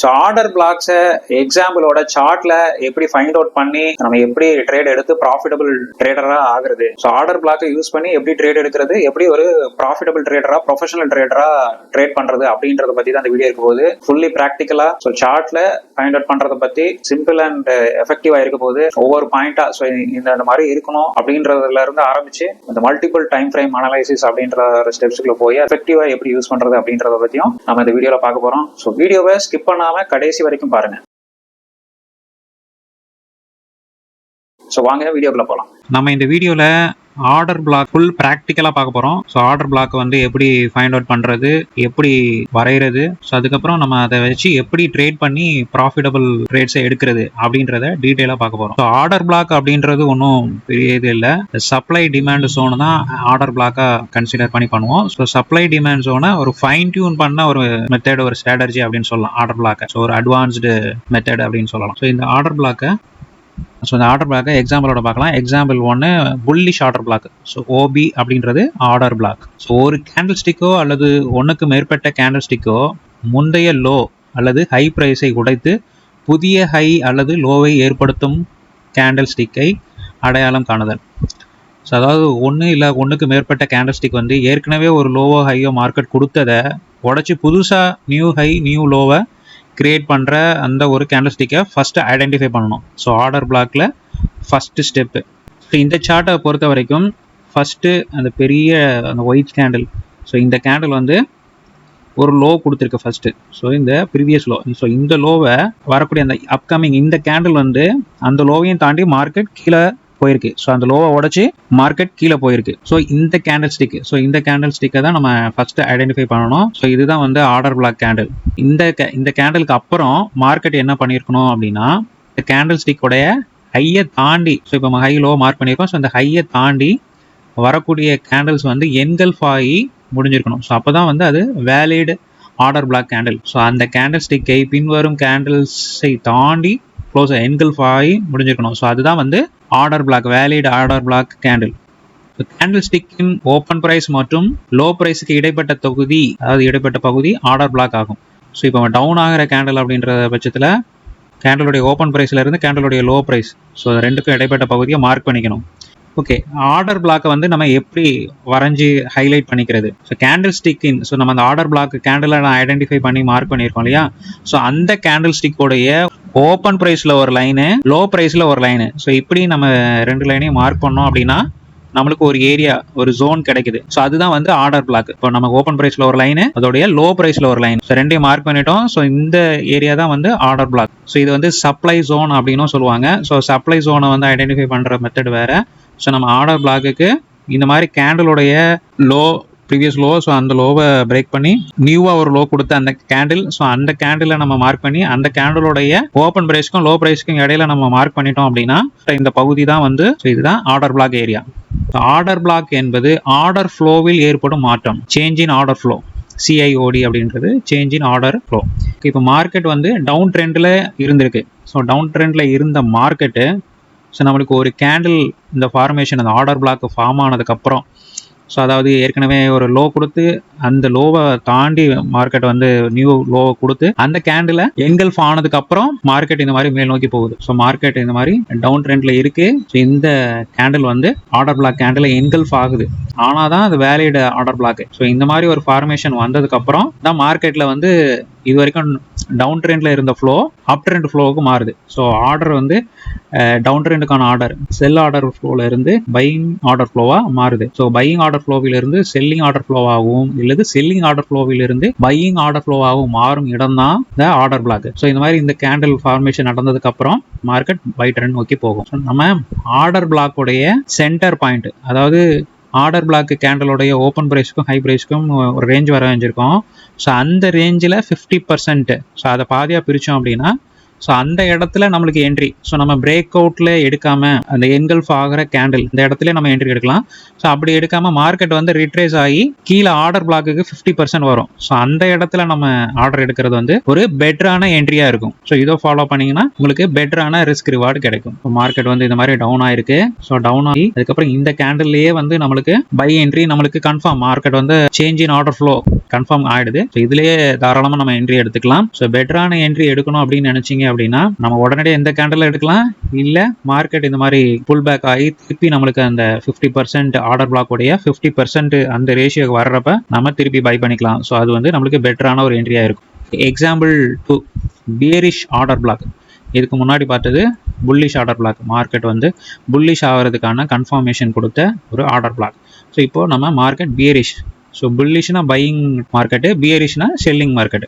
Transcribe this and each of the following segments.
So order பிளாக்ஸை எக்ஸாம்பிளோட சார்ட்ல எப்படி find out பண்ணி நம்ம எப்படி ட்ரேட் எடுத்து ப்ராஃபிட்டபிள் ட்ரேடரா ஆகுறது? ஸோ ஆர்டர் பிளாக்கை யூஸ் பண்ணி எப்படி ட்ரேட் எடுக்கிறது? எப்படி ஒரு ப்ராஃபிட்டபிள் ட்ரேடரா ப்ரொஃபஷனல் ட்ரேடரா ட்ரேட் பண்றது? அப்படின்றத பத்தி தான் அந்த வீடியோ இருக்க போகுது. ஃபுல்லி ப்ராக்டிக்கலா ஸோ சார்ட்ல ஃபைண்ட் அவுட் பண்றதை பத்தி சிம்பிள் அண்ட் எஃபெக்டிவா இருக்க போகுது. ஒவ்வொரு பாயிண்டா ஸோ இந்த மாதிரி இருக்கணும் அப்படின்றதுல இருந்து ஆரம்பிச்சு இந்த மல்டிபிள் டைம் ஃப்ரேம் அனலைசிஸ் அப்படின்ற ஸ்டெப்ஸ்க்குள்ள போய் எஃபெக்டிவா எப்படி யூஸ் பண்றது அப்படின்றத பத்தியும் நம்ம இந்த வீடியோல பார்க்க போறோம். ஸோ வீடியோவை ஸ்கிப் பண்ண பண்ணாம கடைசி வரைக்கும் பாருங்க. ஸோ வாங்க வீடியோக்குள்ள போகலாம் நம்ம இந்த வீடியோவில் ஆர்டர் பிளாக் ஃபுல் ப்ராக்டிக்கலாக பார்க்க போகிறோம் ஸோ ஆர்டர் பிளாக் வந்து எப்படி ஃபைண்ட் அவுட் பண்ணுறது எப்படி வரைகிறது ஸோ அதுக்கப்புறம் நம்ம அதை வச்சு எப்படி ட்ரேட் பண்ணி ப்ராஃபிட்டபிள் ட்ரேட்ஸை எடுக்கிறது அப்படின்றத டீட்டெயிலாக பார்க்க போகிறோம் ஸோ ஆர்டர் பிளாக் அப்படின்றது ஒன்றும் பெரிய இது இல்லை. சப்ளை டிமாண்ட் ஜோன் தான் ஆர்டர் பிளாக்காக கன்சிடர் பண்ணி பண்ணுவோம். ஸோ சப்ளை டிமாண்ட் ஜோனை ஒரு ஃபைன் டியூன் பண்ண ஒரு மெத்தட் ஒரு ஸ்ட்ராட்டஜி அப்படின்னு சொல்லலாம். ஆர்டர் பிளாக்கை ஸோ ஒரு அட்வான்ஸ்டு மெத்தட் அப்படின்னு சொல்லலாம். ஸோ இந்த ஆர்டர் பிளாக்கை ஸோ இந்த ஆர்டர் பிளாக்கை எக்ஸாம்பிளோட பார்க்கலாம். எக்ஸாம்பிள் ஒன்று bullish order block so OB அப்படின்றது ஆர்டர் பிளாக் ஸோ ஒரு கேண்டில் ஸ்டிக்கோ அல்லது ஒன்றுக்கு மேற்பட்ட கேண்டில் ஸ்டிக்கோ முந்தைய லோ அல்லது ஹை ப்ரைஸை உடைத்து புதிய ஹை அல்லது லோவை ஏற்படுத்தும் கேண்டில் ஸ்டிக்கை அடையாளம் காணுதல். ஸோ அதாவது ஒன்று இல்லை ஒன்றுக்கு மேற்பட்ட கேண்டில் ஸ்டிக் வந்து ஏற்கனவே ஒரு லோவோ ஹையோ மார்க்கெட் கொடுத்ததை உடச்சி புதுசாக நியூ ஹை நியூ லோவை கிரியேட் பண்ணுற அந்த ஒரு கேண்டில் ஸ்டிக்கை ஃபஸ்ட்டு ஐடென்டிஃபை பண்ணணும். ஸோ ஆர்டர் பிளாக்ல ஃபஸ்ட்டு ஸ்டெப்பு ஸோ இந்த சார்ட்டை பொறுத்த வரைக்கும் ஃபஸ்ட்டு அந்த பெரிய அந்த ஒயிட் கேண்டில் ஸோ இந்த கேண்டில் வந்து ஒரு லோ கொடுத்துருக்கு ஃபஸ்ட்டு ஸோ இந்த ப்ரீவியஸ் லோ ஸோ இந்த லோவை வரக்கூடிய அந்த அப்கமிங் இந்த கேண்டில் வந்து அந்த லோவையும் தாண்டி மார்க்கெட் கீழே போயிருக்கு. ஸோ அந்த லோவை உடச்சி மார்க்கெட் கீழே போயிருக்கு. ஸோ இந்த கேண்டில் ஸ்டிக் ஸோ இந்த கேண்டில் ஸ்டிக்கை தான் நம்ம ஃபர்ஸ்ட் ஐடென்டிஃபை பண்ணணும். ஸோ இதுதான் வந்து ஆர்டர் பிளாக் கேண்டில் இந்த இந்த கேண்டிலுக்கு அப்புறம் மார்க்கெட் என்ன பண்ணியிருக்கணும் அப்படின்னா இந்த கேண்டில் ஸ்டிக்கோடைய ஹையை தாண்டி ஸோ இப்போ ஹை லோ மார்க் பண்ணியிருக்கோம். ஸோ அந்த ஹையை தாண்டி வரக்கூடிய கேண்டில்ஸ் வந்து என்கல்ஃப் ஆகி முடிஞ்சிருக்கணும். ஸோ அப்போ தான் வந்து அது valid order block candle so அந்த கேண்டில் ஸ்டிக்கை பின்வரும் கேண்டில்ஸை தாண்டி க்ளோஸ் என்கல்ஃப் ஆகி முடிஞ்சிருக்கணும் ஸோ அதுதான் வந்து order block valid order block candle candle ஸ்டிக்கின் open price மற்றும் லோ ப்ரைஸுக்கு இடைப்பட்ட தொகுதி அதாவது இடைப்பட்ட பகுதி ஆர்டர் பிளாக் ஆகும். ஸோ இப்போ டவுன் ஆகிற கேண்டில் அப்படின்ற பட்சத்தில் கேண்டலுடைய ஓப்பன் ப்ரைஸில் இருந்து கேண்டலுடைய லோ ப்ரைஸ் ஸோ ரெண்டுக்கும் இடைப்பட்ட பகுதியை மார்க் பண்ணிக்கணும். ஓகே ஆர்டர் பிளாக்கை வந்து நம்ம எப்படி வரைஞ்சி ஹைலைட் பண்ணிக்கிறது? ஸோ கேண்டில் ஸ்டிக்கின் ஸோ நம்ம அந்த ஆர்டர் பிளாக் கேண்டிலை நான் ஐடென்டிஃபை பண்ணி மார்க் பண்ணியிருக்கோம் இல்லையா? ஸோ அந்த கேண்டில் ஸ்டிக்கோடைய ஓப்பன் ப்ரைஸில் ஒரு லைனு லோ ப்ரைஸில் ஒரு லைனு ஸோ இப்படி நம்ம ரெண்டு லைனையும் மார்க் பண்ணோம் அப்படின்னா நம்மளுக்கு ஒரு ஏரியா ஒரு ஜோன் கிடைக்குது. ஸோ அதுதான் வந்து ஆர்டர் பிளாக் இப்போ நம்ம ஓப்பன் ப்ரைஸில் ஒரு லைனு அதோடைய லோ ப்ரைஸில் ஒரு லைன் ஸோ ரெண்டையும் மார்க் பண்ணிட்டோம். ஸோ இந்த ஏரியா தான் வந்து ஆர்டர் பிளாக் ஸோ இது வந்து சப்ளை ஜோன் அப்படின்னும் சொல்லுவாங்க. ஸோ சப்ளை ஜோனை வந்து ஐடென்டிஃபை பண்ற மெத்தட் வேற. ஸோ நம்ம ஆர்டர் பிளாக்குக்கு இந்த மாதிரி கேண்டிலுடைய லோ ப்ரீவியஸ் லோ ஸோ அந்த லோவை பிரேக் பண்ணி நியூவாக ஒரு லோ கொடுத்த அந்த கேண்டில் ஸோ அந்த கேண்டிலை நம்ம மார்க் பண்ணி அந்த கேண்டிலோடைய ஓப்பன் ப்ரைஸ்க்கும் லோ ப்ரைஸ்க்கும் இடையில நம்ம மார்க் பண்ணிட்டோம் அப்படின்னா இந்த பகுதி தான் வந்து ஸோ இதுதான் order block area order block என்பது ஆர்டர் ஃப்ளோவில் ஏற்படும் மாற்றம். Change in order flow CIOD அப்படின்றது சேஞ்ச் இன் ஆர்டர் ஃப்ளோ இப்போ மார்க்கெட் வந்து டவுன் ட்ரெண்டில் இருந்திருக்கு. ஸோ டவுன் ட்ரெண்டில் இருந்த மார்க்கெட்டு ஸோ நம்மளுக்கு ஒரு கேண்டில் இந்த ஃபார்மேஷன் அந்த ஆர்டர் பிளாக் ஃபார்ம் ஆனதுக்கப்புறம் ஸோ அதாவது ஏற்கனவே ஒரு லோ கொடுத்து அந்த லோவை தாண்டி மார்க்கெட் வந்து நியூ லோவை கொடுத்து அந்த கேண்டில் எங்கல்ஃப் ஆனதுக்கு அப்புறம் மார்க்கெட் இந்த மாதிரி மேல் நோக்கி போகுது. ஸோ மார்க்கெட் இந்த மாதிரி டவுன் ட்ரெண்ட்ல இருக்கு. ஸோ இந்த கேண்டில் வந்து ஆர்டர் பிளாக் கேண்டில் என்கல்ஃப் ஆகுது. ஆனால் தான் அது வேலிட் ஆர்டர் பிளாக் ஸோ இந்த மாதிரி ஒரு ஃபார்மேஷன் வந்ததுக்கு அப்புறம் தான் மார்க்கெட்டில் வந்து இது வரைக்கும் டவுன் ட்ரெண்டில் இருந்த ஃப்ளோ அப் ட்ரெண்ட் ஃப்ளோவுக்கு மாறுது. ஸோ ஆர்டர் வந்து டவுன் ட்ரெண்டுக்கான ஆர்டர் செல் ஆர்டர் ஃப்ளோவில் இருந்து பையிங் ஆர்டர் ஃப்ளோவாக மாறுது. ஸோ பையிங் ஆர்டர் ஃப்ளோவிலிருந்து செல்லிங் ஆர்டர் ஃப்ளோவாகவும் இல்லது செல்லிங் ஆர்டர் ஃப்ளோவிலிருந்து பையிங் ஆர்டர் ஃப்ளோவாகவும் மாறும் இடம் தான் இந்த ஆர்டர் பிளாக் ஸோ இந்த மாதிரி இந்த கேண்டில் ஃபார்மேஷன் நடந்ததுக்கு அப்புறம் மார்க்கெட் பை ட்ரெண்ட் நோக்கி போகும். நம்ம ஆர்டர் பிளாக்குடைய சென்டர் பாயிண்ட் அதாவது ஆர்டர் பிளாக் கேண்டலோடைய ஓப்பன் ப்ரைஸ்க்கும் ஹை ப்ரைஸ்க்கும் ஒரு ரேஞ்ச் வர வச்சிருக்கோம். ஸோ அந்த ரேஞ்சில் ஃபிஃப்டி பர்சன்ட் ஸோ அதை பாதியாக பிரித்தோம் அப்படின்னா ஸோ அந்த இடத்துல நம்மளுக்கு என்ட்ரி ஸோ நம்ம பிரேக் அவுட்ல எடுக்காம அந்த என்கல்ஃப் ஆகிற கேண்டில் இந்த இடத்துல நம்ம என்ட்ரி எடுக்கலாம். ஸோ அப்படி எடுக்காம மார்க்கெட் வந்து ரிட்ரேஸ் ஆகி கீழே ஆர்டர் பிளாக்குக்கு ஃபிஃப்டி பர்சன்ட் வரும். ஸோ அந்த இடத்துல நம்ம ஆர்டர் எடுக்கிறது வந்து ஒரு பெட்டரான என்ட்ரியா இருக்கும். ஸோ இதோ ஃபாலோ பண்ணீங்கன்னா உங்களுக்கு பெட்டரான ரிஸ்க் ரிவார்டு கிடைக்கும். ஸோ மார்க்கெட் வந்து இந்த மாதிரி டவுன் ஆயிருக்கு. ஸோ டவுன் ஆகி அதுக்கப்புறம் இந்த கேண்டில்லையே வந்து நம்மளுக்கு பை என்ட்ரி நம்மளுக்கு கன்ஃபார்ம் மார்க்கெட் வந்து change in order flow confirm ஆயிடுது. ஸோ இதுலயே தாராளமாக நம்ம என்ட்ரி எடுத்துக்கலாம். ஸோ பெட்டரான என்ட்ரி எடுக்கணும் அப்படின்னு நினைச்சீங்க அப்படின்னா நம்ம உடனடியே எந்த கேண்டில் எடுக்கலாம்? இல்ல மார்க்கெட் இந்த மாதிரி புல் பேக் ஆகி திருப்பி நம்மளுக்கு அந்த ஃபிஃப்டி பர்சன்ட் ஆர்டர் பிளாக் உடைய ஃபிஃப்டி பர்சன்ட் அந்த ரேஷியோக்கு வர்றப்ப நம்ம திருப்பி பை பண்ணிக்கலாம். ஸோ அது வந்து நம்மளுக்கு பெட்டரான ஒரு என்ட்ரியா இருக்கும். Example two bearish order block இதுக்கு முன்னாடி பார்த்தது புல்லிஷ் ஆர்டர் பிளாக் மார்க்கெட் வந்து புல்லிஷ் ஆகிறதுக்கான கன்ஃபர்மேஷன் கொடுத்த ஒரு ஆர்டர் பிளாக் ஸோ இப்போ நம்ம மார்க்கெட் பியரிஷ் ஸோ புல்லிஷ்னா பையிங் மார்க்கெட்டு பியரிஷ்னா செல்லிங் மார்க்கெட்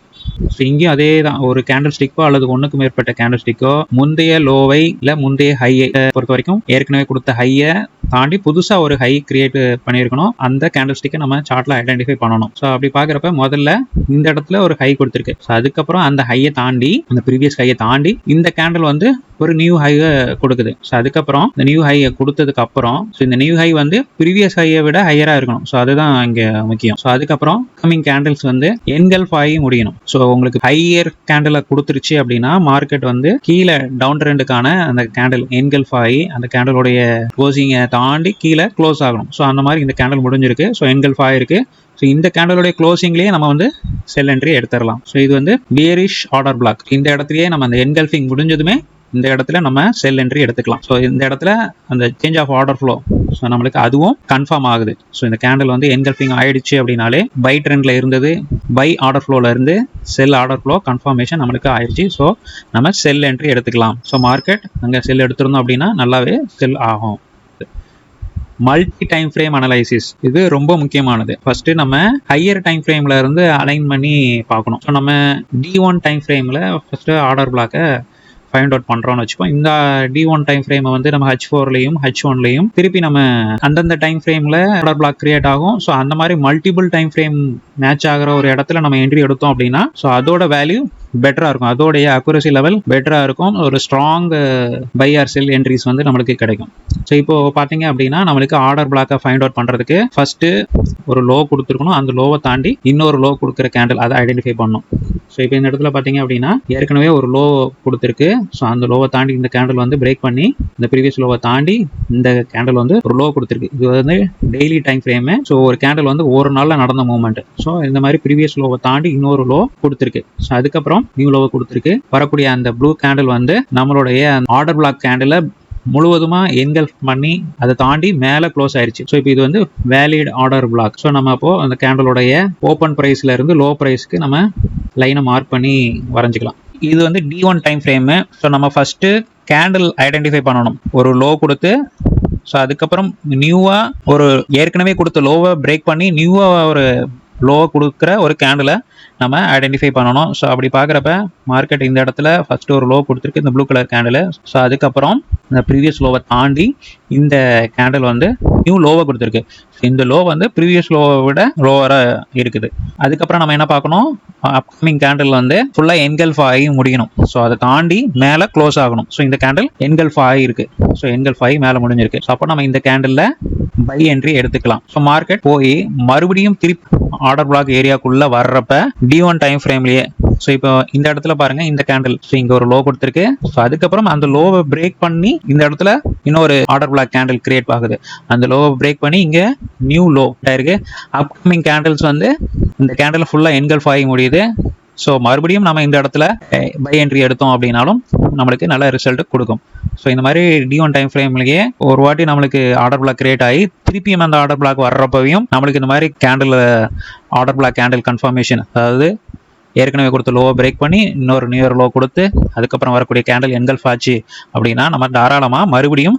ஸோ இங்கேயும் அதே தான். ஒரு கேண்டில் ஸ்டிக்கோ அல்லது ஒன்றுக்கு மேற்பட்ட கேண்டில் ஸ்டிக்கோ முந்தைய லோவை இல்லை முந்தைய ஹையை பொறுத்த வரைக்கும் ஏற்கனவே கொடுத்த ஹையை தாண்டி புதுசாக ஒரு ஹை கிரியேட் பண்ணியிருக்கணும். அந்த கேண்டில் ஸ்டிக்கை நம்ம சார்ட்டில் ஐடென்டிஃபை பண்ணணும். ஸோ அப்படி பார்க்குறப்ப முதல்ல இந்த இடத்துல ஒரு ஹை கொடுத்துருக்கு. ஸோ அதுக்கப்புறம் அந்த ஹையை தாண்டி அந்த ப்ரீவியஸ் ஹையை தாண்டி இந்த கேண்டில் வந்து ஒரு நியூ ஹையை கொடுக்குது. ஸோ அதுக்கப்புறம் இந்த நியூ ஹையை கொடுத்ததுக்கு அப்புறம் ஸோ இந்த நியூ ஹை வந்து ப்ரீவியஸ் ஹையை விட ஹையராக இருக்கணும். ஸோ அதுதான் இங்கே முக்கியம். ஸோ அதுக்கப்புறம் கம்மிங் கேண்டில்ஸ் வந்து என்கல்ஃப் ஆகி முடியணும். ஸோ உங்களுக்கு ஹையர் கேண்டிலை கொடுத்துருச்சு அப்படின்னா மார்க்கெட் வந்து கீழே டவுன் ட்ரெண்டுக்கான அந்த கேண்டில் என்கல்ஃப் ஆகி அந்த கேண்டிலுடைய க்ளோசிங்கை தாண்டி கீழே க்ளோஸ் ஆகணும். ஸோ அந்த மாதிரி இந்த கேண்டில் முடிஞ்சிருக்கு. ஸோ என்கல்ஃப் ஆகிருக்கு ஸோ இந்த கேண்டலோடைய க்ளோசிங்லேயே நம்ம வந்து செல் என்ட்ரி எடுத்துடலாம். ஸோ இது வந்து பியரிஷ் ஆர்டர் பிளாக் இந்த இடத்துலயே நம்ம அந்த என்கல்ஃபிங் முடிஞ்சதுமே இந்த இடத்துல நம்ம செல் என்ட்ரி எடுத்துக்கலாம். ஸோ இந்த இடத்துல அந்த change of order flow so நம்மளுக்கு அதுவும் கன்ஃபார்ம் ஆகுது. ஸோ இந்த கேண்டில் வந்து என்கல்ஃபிங் ஆயிடுச்சு அப்படின்னாலே பை ட்ரெண்டில் இருந்தது பை ஆர்டர் ஃப்ளோவில் இருந்து செல் ஆர்டர் ஃப்ளோ கன்ஃபர்மேஷன் நம்மளுக்கு ஆயிடுச்சு. ஸோ நம்ம செல் என்ட்ரி எடுத்துக்கலாம். ஸோ மார்க்கெட் அங்கே செல் எடுத்திருந்தோம் அப்படின்னா நல்லாவே செல் ஆகும். மல்டி டைம் ஃப்ரேம் அனலைசிஸ் இது ரொம்ப முக்கியமானது. ஃபர்ஸ்ட் நம்ம ஹையர் டைம் ஃப்ரேம்ல இருந்து அலைன் பண்ணி பார்க்கணும். ஸோ நம்ம டி ஒன் டைம் ஃப்ரேம்ல ஃபர்ஸ்ட் ஆர்டர் பிளாக்கை ஃபைண்ட் அவுட் பண்ணுறோன்னு வச்சுப்போம் இந்த டி ஒன் டைம் ஃப்ரேமை வந்து நம்ம ஹச் ஃபோர்லையும் ஹச் ஒன்லையும் திருப்பி நம்ம அந்தந்த டைம் ஃப்ரேமில் ஆர்டர் பிளாக் கிரியேட் ஆகும். ஸோ அந்த மாதிரி மல்டிபிள் டைம் ஃப்ரேம் மேட்ச் ஆகிற ஒரு இடத்துல நம்ம என்ட்ரி எடுத்தோம் அப்படின்னா ஸோ அதோட வேல்யூ பெட்டராக இருக்கும். அதோடைய அக்குரசி லெவல் பெட்டராக இருக்கும். ஒரு strong buy or sell entries வந்து நம்மளுக்கு கிடைக்கும். ஸோ இப்போ பார்த்தீங்க அப்படின்னா நம்மளுக்கு ஆர்டர் பிளாக்கை ஃபைண்ட் அவுட் பண்ணுறதுக்கு ஃபஸ்ட்டு ஒரு லோ கொடுத்துருக்கணும். அந்த லோவை தாண்டி இன்னொரு லோ கொடுக்குற கேண்டில் அதை ஐடென்டிஃபை பண்ணணும். ஸோ இப்போ இந்த இடத்துல பார்த்தீங்க அப்படின்னா ஏற்கனவே ஒரு லோ கொடுத்துருக்கு. ஸோ அந்த லோவை தாண்டி இந்த கேண்டில் வந்து பிரேக் பண்ணி இந்த ப்ரீவியஸ் லோவை தாண்டி இந்த கேண்டில் வந்து ஒரு லோ கொடுத்துருக்கு. இது வந்து டெய்லி டைம் ஃப்ரேமு ஸோ ஒரு கேண்டில் வந்து ஒரு நாளில் நடந்த மூமெண்ட் ஸோ இந்த மாதிரி ப்ரீவியஸ் லோவை தாண்டி இன்னொரு லோ கொடுத்துருக்கு. ஸோ அதுக்கப்புறம் நியூ லோவை கொடுத்துருக்கு. வரக்கூடிய அந்த ப்ளூ கேண்டில் வந்து நம்மளுடைய ஆர்டர் பிளாக் கேண்டில் முழுவதுமா என்கல்ஃப் பண்ணி அதை தாண்டி மேலே க்ளோஸ் ஆயிடுச்சு ஸோ இப்போ இது வந்து வேலிட் ஆர்டர் பிளாக் ஸோ நம்ம அப்போ அந்த கேண்டலோடைய ஓப்பன் ப்ரைஸ்ல இருந்து லோ ப்ரைஸ்க்கு நம்ம லைனை மார்க் பண்ணி வரைஞ்சிக்கலாம். இது வந்து D one time frame so நம்ம ஃபர்ஸ்ட் கேண்டில் ஐடென்டிஃபை பண்ணணும். ஒரு லோ கொடுத்து ஸோ அதுக்கப்புறம் நியூவாக ஒரு ஏற்கனவே கொடுத்த லோவை பிரேக் பண்ணி நியூவாக ஒரு லோவை கொடுக்குற ஒரு கேண்டிலை நம்ம ஐடென்டிஃபை பண்ணணும். ஸோ அப்படி பார்க்குறப்ப மார்க்கெட் இந்த இடத்துல ஃபஸ்ட்டு ஒரு லோ கொடுத்துருக்கு இந்த ப்ளூ கலர் கேண்டில் ஸோ அதுக்கப்புறம் இந்த ப்ரீவியஸ் லோவை தாண்டி இந்த கேண்டில் வந்து நியூ லோவை கொடுத்துருக்கு. இந்த லோ வந்து ப்ரீவியஸ் லோவை விட லோவராக இருக்குது. அதுக்கப்புறம் நம்ம என்ன பார்க்கணும்? அப்கமிங் கேண்டில் வந்து ஃபுல்லாக என்கல்ஃப் ஆகி முடியணும். ஸோ அதை தாண்டி மேலே க்ளோஸ் ஆகணும். ஸோ இந்த கேண்டில் என்கல்ஃப் ஆகி இருக்கு ஸோ என்கல்ஃப் ஆகி மேலே முடிஞ்சிருக்கு. ஸோ அப்போ நம்ம இந்த கேண்டிலில் பை என்ட்ரி எடுத்துக்கலாம். ஸோ மார்க்கெட் போய் மறுபடியும் திருப்பி ஆர்டர் பிளாக் ஏரியாக்குள்ள வர்றப்ப டி ஒன் டைம் ஃப்ரேம்லயே ஸோ இப்போ இந்த இடத்துல பாருங்க இந்த கேண்டில் ஸோ இங்க ஒரு லோ கொடுத்துருக்கு. ஸோ அதுக்கப்புறம் அந்த லோவை பிரேக் பண்ணி இந்த இடத்துல இன்னொரு ஆர்டர் பிளாக் கேண்டில் கிரியேட் ஆகுது. அந்த லோவை பிரேக் பண்ணி இங்க நியூ லோ இருக்கு அப்கமிங் கேண்டில்ஸ் வந்து இந்த கேண்டில் ஃபுல்லா என்கல்ஃப் ஆகி முடியுது. ஸோ மறுபடியும் நம்ம இந்த இடத்துல eh, பை என்ட்ரி எடுத்தோம் அப்படின்னாலும் நம்மளுக்கு நல்ல ரிசல்ட் கொடுக்கும். ஸோ இந்த மாதிரி டி ஒன் டைம் ஃப்ரேம்லயே ஒரு வாட்டி நம்மளுக்கு ஆர்டர் பிளாக் கிரியேட் ஆகி திருப்பியும் அந்த ஆர்டர் பிளாக் வர்றப்பவையும் நம்மளுக்கு இந்த மாதிரி candle order block candle confirmation அதாவது ஏற்கனவே கொடுத்த லோவை பிரேக் பண்ணி இன்னொரு நியூ லோ கொடுத்து அதுக்கப்புறம் வரக்கூடிய கேண்டில் என்கல்ஃப் ஆச்சு அப்படின்னா நம்ம தாராளமாக மறுபடியும்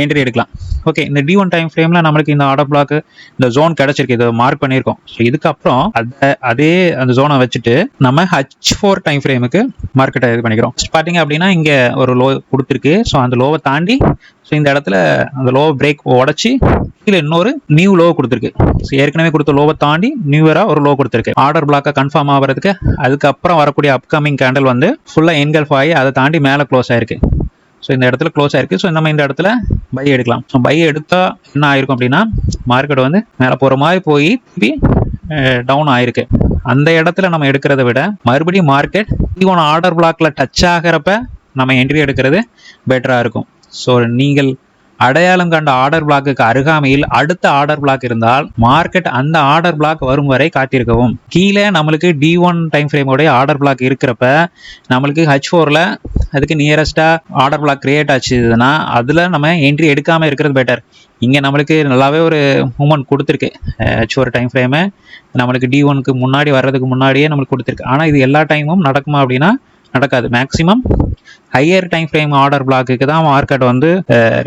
என்ட்ரி எடுக்கலாம். ஓகே இந்த டி ஒன் டைம் ஃப்ரேம்ல நம்மளுக்கு இந்த ஆர்டர் பிளாக் இந்த ஜோன் கிடைச்சிருக்கு. இதை மார்க் பண்ணியிருக்கோம். ஸோ இதுக்கப்புறம் அதை அதே அந்த ஜோனை வச்சுட்டு நம்ம ஹச் ஃபோர் டைம் ஃப்ரேமுக்கு மார்க்கெட்டை இது பண்ணிக்கிறோம். பார்த்தீங்க அப்படின்னா இங்கே ஒரு லோ கொடுத்துருக்கு. ஸோ அந்த லோவை தாண்டி ஸோ இந்த இடத்துல அந்த லோவை பிரேக் உடச்சி கீழே இன்னொரு நியூ லோ கொடுத்துருக்கு. ஸோ ஏற்கனவே கொடுத்த லோவை தாண்டி நியூவராக ஒரு லோ கொடுத்துருக்கு. ஆர்டர் பிளாக்கை கன்ஃபார்ம் ஆகிறதுக்கு அதுக்கப்புறம் வரக்கூடிய அப்கமிங் கேண்டில் வந்து ஃபுல்லாக என்கல்ஃப் ஆகி அதை தாண்டி மேலே க்ளோஸ் ஆயிருக்கு. ஸோ இந்த இடத்துல க்ளோஸ் ஆயிருக்கு. ஸோ நம்ம இந்த இடத்துல பை எடுக்கலாம். ஸோ பை எடுத்தால் என்ன ஆயிருக்கும் அப்படின்னா மார்க்கெட் வந்து மேலே போகிற மாதிரி போய் திருப்பி டவுன் ஆயிருக்கு. அந்த இடத்துல நம்ம எடுக்கிறத விட மறுபடியும் மார்க்கெட் ஈவன் ஆர்டர் பிளாக்ல டச் ஆகிறப்ப நம்ம என்ட்ரி எடுக்கிறது பெட்டராக இருக்கும். ஸோ நீங்கள் அடையாளம் கண்ட ஆர்டர் பிளாக்குக்கு அருகாமையில் அடுத்த ஆர்டர் பிளாக் இருந்தால் மார்க்கெட் அந்த ஆர்டர் பிளாக் வரும் வரை காத்திருக்கவும். கீழே நம்மளுக்கு டி ஒன் டைம் ஃப்ரேமோடைய ஆர்டர் பிளாக் இருக்கிறப்ப நம்மளுக்கு ஹச் ஃபோரில் அதுக்கு நியரஸ்ட்டாக ஆர்டர் பிளாக் கிரியேட் ஆச்சுதுன்னா அதில் நம்ம என்ட்ரி எடுக்காமல் இருக்கிறது பெட்டர் இங்கே நம்மளுக்கு நல்லாவே ஒரு மூமெண்ட் கொடுத்துருக்கு. ஹச் ஃபோர் டைம் ஃப்ரேமு நம்மளுக்கு டி ஒனுக்கு முன்னாடி வர்றதுக்கு முன்னாடியே நம்மளுக்கு கொடுத்துருக்கு. ஆனால் இது எல்லா டைமும் நடக்குமா அப்படின்னா நடக்காது. Maximum higher time frame order பிளாக்குக்கு தான் மார்க்கெட் வந்து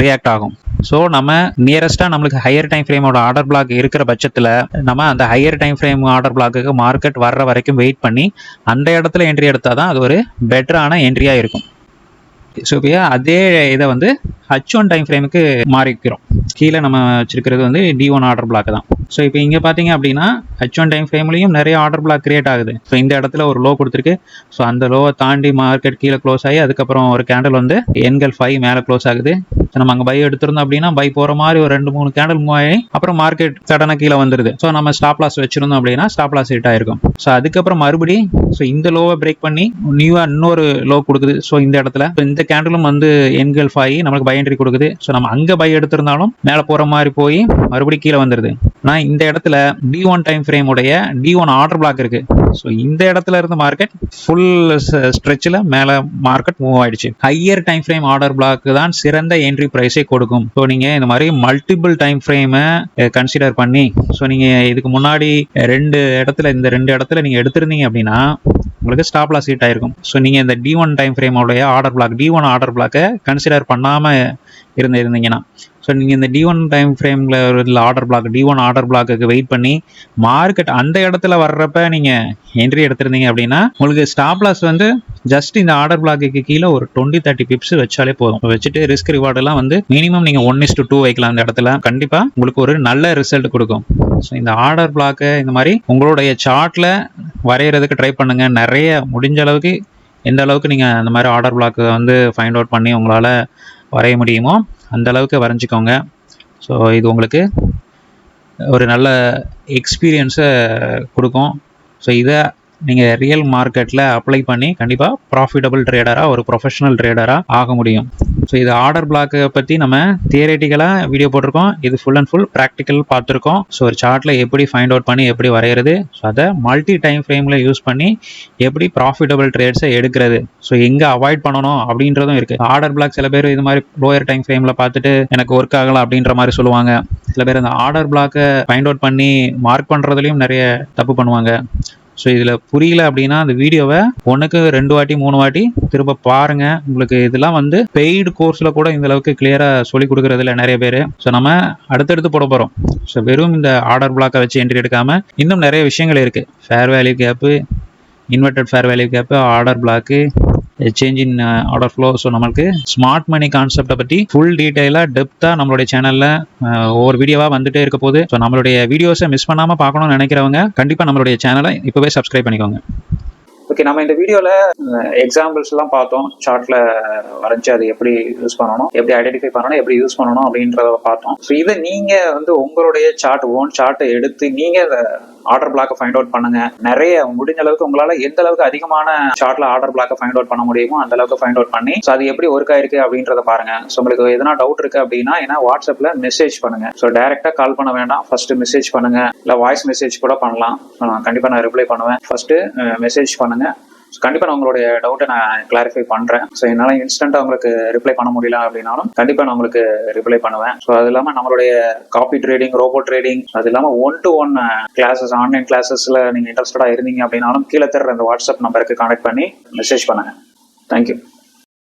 ரியாக்ட் ஆகும். ஸோ நம்ம நியரஸ்ட்டாக நம்மளுக்கு ஹையர் டைம் ஃப்ரேமோட ஆர்டர் பிளாக் இருக்கிற பட்சத்தில் நம்ம அந்த ஹையர் டைம் ஃப்ரேம் ஆர்டர் பிளாக்குக்கு மார்க்கெட் வர்ற வரைக்கும் வெயிட் பண்ணி அந்த இடத்துல என்ட்ரி எடுத்தால் தான் அது ஒரு பெட்டரான என்ட்ரியாக இருக்கும். ஸோ அதே இதை வந்து ஹச் ஒன் டைம் ஃப்ரேமுக்கு மாறிக்கிறோம். கீழே நம்ம வச்சிருக்கிறது வந்து டி ஒன் ஆர்டர் பிளாக் தான். ஸோ இப்போ இங்கே பார்த்தீங்க அப்படின்னா ஹச் ஒன் டைம் ஃப்ரேம்லையும் நிறைய ஆர்டர் பிளாக் கிரியேட் ஆகுது. ஸோ இந்த இடத்துல ஒரு லோ கொடுத்துருக்கு. ஸோ அந்த லோவை தாண்டி மார்க்கெட் கீழே க்ளோஸ் ஆகி அதுக்கப்புறம் ஒரு கேண்டில் வந்து எண்கள் ஃபைவ் மேலே க்ளோஸ் ஆகுது. ஸோ நம்ம அங்கே பை எடுத்திருந்தோம் அப்படின்னா பை போகிற மாதிரி ஒரு ரெண்டு மூணு கேண்டில் மூவ் ஆகி அப்புறம் மார்க்கெட் சடனாக கீழே வந்துருது. ஸோ நம்ம ஸ்டாப் லாஸ் வச்சிருந்தோம் அப்படின்னா ஸ்டாப் லாஸ் ஹிட் ஆயிருக்கும். ஸோ அதுக்கப்புறம் மறுபடி ஸோ இந்த லோவை பிரேக் பண்ணி நியூவாக இன்னொரு லோ கொடுக்குது. ஸோ இந்த இடத்துல இந்த கேண்டிலும் வந்து எண்கள் ஃபைவ் நம்மளுக்கு பை என்ட்ரி கொடுக்குது. ஸோ நம்ம அங்கே பை எடுத்திருந்தாலும் மேலே போகிற மாதிரி போய் மறுபடியும் கீழே வந்துடுது ஆனால் இந்த இடத்துல டி ஒன் டைம் ஃப்ரேம் உடைய டி ஒன் ஆர்டர் பிளாக் இருக்கு. ஸோ இந்த இடத்துல இருந்து மார்க்கெட் ஃபுல் ஸ்ட்ரெச்சில் மேலே மார்க்கெட் மூவ் ஆயிடுச்சு. Higher time frame order block தான் சிறந்த என்ட்ரி ப்ரைஸே கொடுக்கும். ஸோ நீங்கள் இந்த மாதிரி மல்டிபிள் டைம் ஃப்ரேமை கன்சிடர் பண்ணி ஸோ நீங்கள் இதுக்கு முன்னாடி ரெண்டு இடத்துல இந்த ரெண்டு இடத்துல நீங்கள் எடுத்திருந்தீங்க அப்படின்னா உங்களுக்கு ஸ்டாப் லாஸ் ஹிட் ஆயிருக்கும். ஸோ நீங்கள் இந்த D one time ஃப்ரேமோடைய order block D one order பிளாக்கை கன்சிடர் பண்ணாமல் இருந்து இருந்தீங்கன்னா ஸோ நீங்கள் இந்த டி ஒன் டைம் ஃப்ரேமில் உள்ள order block D one order பிளாக்குக்கு wait பண்ணி மார்க்கெட் அந்த இடத்துல வர்றப்ப நீங்கள் என்ட்ரி எடுத்திருந்தீங்க அப்படின்னா உங்களுக்கு ஸ்டாப் லாஸ் வந்து ஜஸ்ட் இந்த ஆர்டர் பிளாக்குக்கு கீழே ஒரு டுவெண்ட்டி தேர்ட்டி பிப்ஸ் வச்சாலே போதும். வச்சுட்டு ரிஸ்க் ரிவார்டெல்லாம் வந்து மினிமம் நீங்கள் ஒன் இஸ் டு டூ வைக்கலாம் அந்த இடத்துல. கண்டிப்பாக உங்களுக்கு ஒரு நல்ல ரிசல்ட் கொடுக்கும். ஸோ இந்த ஆர்டர் பிளாக்கு இந்த மாதிரி உங்களுடைய சார்ட்டில் வரைகிறதுக்கு ட்ரை பண்ணுங்கள் நிறைய முடிஞ்ச அளவுக்கு எந்த அளவுக்கு நீங்கள் அந்த மாதிரி ஆர்டர் பிளாக்கு வந்து ஃபைண்ட் அவுட் பண்ணி உங்களால் வரைய முடியுமோ அந்த அளவுக்கு வரைஞ்சிக்கோங்க. ஸோ இது உங்களுக்கு ஒரு நல்ல எக்ஸ்பீரியன்ஸை கொடுக்கும். ஸோ இதை நீங்கள் ரியல் மார்க்கெட்டில் அப்ளை பண்ணி கண்டிப்பாக ப்ராஃபிட்டபிள் ட்ரேடராக ஒரு ப்ரொஃபஷனல் ட்ரேடராக ஆக முடியும். ஸோ இது ஆர்டர் பிளாக்கை பற்றி நம்ம தியரேட்டிக்கலாக வீடியோ போட்டிருக்கோம். இது ஃபுல் அண்ட் ஃபுல் ப்ராக்டிக்கல் பார்த்துருக்கோம். ஸோ ஒரு சார்ட்டில் எப்படி ஃபைண்ட் அவுட் பண்ணி எப்படி வரைகிறது ஸோ அதை மல்டி டைம் ஃப்ரேமில் யூஸ் பண்ணி எப்படி ப்ராஃபிட்டபிள் ட்ரேட்ஸை எடுக்கிறது? ஸோ எங்கே அவாய்ட் பண்ணணும் அப்படின்றதும் இருக்குது ஆர்டர் பிளாக் சில பேர் இது மாதிரி லோயர் டைம் ஃப்ரேமில் பார்த்துட்டு எனக்கு ஒர்க் ஆகலாம் அப்படின்ற மாதிரி சொல்லுவாங்க. சில பேர் அந்த ஆர்டர் பிளாக்கை ஃபைண்ட் அவுட் பண்ணி மார்க் பண்ணுறதுலையும் நிறைய தப்பு பண்ணுவாங்க. ஸோ இதில் புரியல அப்படின்னா அந்த வீடியோவை ஒன்றுக்கு ரெண்டு வாட்டி மூணு வாட்டி திரும்ப பாருங்க. உங்களுக்கு இதெல்லாம் வந்து பெய்டு கோர்ஸில் கூட இந்த அளவுக்கு கிளியராக சொல்லி கொடுக்குறதுல நிறைய பேர். ஸோ நம்ம அடுத்தடுத்து போட போகிறோம் ஸோ வெறும் இந்த ஆர்டர் பிளாக்கை வச்சு என்ட்ரி எடுக்காமல் இன்னும் நிறைய விஷயங்கள் இருக்குது fair value gap inverted fair value gap order block change in order flow so நம்மளுக்கு ஸ்மார்ட் மணி கான்செப்டை பற்றி ஃபுல் டீட்டெயிலாக டெப்த்தாக நம்மளுடைய சேனலில் uh, ஒவ்வொரு வீடியோவாக வந்துட்டே இருக்க போது ஸோ நம்மளுடைய வீடியோஸை மிஸ் பண்ணாமல் பார்க்கணும்னு நினைக்கிறவங்க கண்டிப்பாக நம்மளுடைய சேனலை இப்போவே சப்ஸ்கிரைப் பண்ணிக்கோங்க. ஓகே நம்ம இந்த வீடியோவில் uh, எக்ஸாம்பிள்ஸ்லாம் பார்த்தோம். சார்ட்டில் வரைஞ்சி அது எப்படி யூஸ் பண்ணணும் எப்படி ஐடென்டிஃபை பண்ணணும் எப்படி யூஸ் பண்ணணும் அப்படின்றத பார்த்தோம். ஸோ இதை நீங்கள் வந்து உங்களுடைய சார்ட் ஓன் சார்ட்டை எடுத்து நீங்கள் ஆர்டர் பிளாக்கை ஃபைண்ட் அவுட் பண்ணுங்க. நிறைய முடிஞ்ச அளவுக்கு உங்களால எந்த அளவுக்கு அதிகமான ஷார்ட்ல ஆர்டர் பிளாக்கை ஃபைண்ட் அவுட் பண்ண முடியுமோ அந்த அளவுக்கு ஃபைண்ட் அவுட் பண்ணி ஸோ அது எப்படி ஒர்க் ஆயிருக்கு அப்படின்றத பாருங்க. ஸோ உங்களுக்கு எதனா டவுட் இருக்கு அப்படின்னா ஏன்னா வாட்ஸ்அப்ல மெசேஜ் பண்ணுங்க. ஸோ டைரக்டா கால் பண்ண வேண்டாம். ஃபர்ஸ்ட் மெசேஜ் பண்ணுங்க. இல்லை வாய்ஸ் மெசேஜ் கூட பண்ணலாம். நான் கண்டிப்பா நான் ரிப்ளை பண்ணுவேன். ஃபர்ஸ்ட் மெசேஜ் பண்ணுங்க. ஸோ கண்டிப்பாக நான் உங்களுடைய டவுட்டை நான் கிளாரிஃபை பண்ணுறேன் ஸோ என்னால் இன்ஸ்டண்ட்டாக உங்களுக்கு ரிப்ளை பண்ண முடியல அப்படின்னாலும் கண்டிப்பாக நான் உங்களுக்கு ரிப்ளை பண்ணுவேன். ஸோ அது இல்லாமல் நம்மளுடைய காப்பி ட்ரேடிங் ரோபோட் ட்ரேடிங் அது இல்லாமல் one to one classes online கிளாஸஸில் நீங்கள் இன்ட்ரெஸ்டடாக இருந்தீங்க அப்படின்னாலும் கீழே தர்ற அந்த வாட்ஸ்அப் நம்பருக்கு கான்டாக்ட் பண்ணி மெசேஜ் பண்ணுங்கள் தேங்க்யூ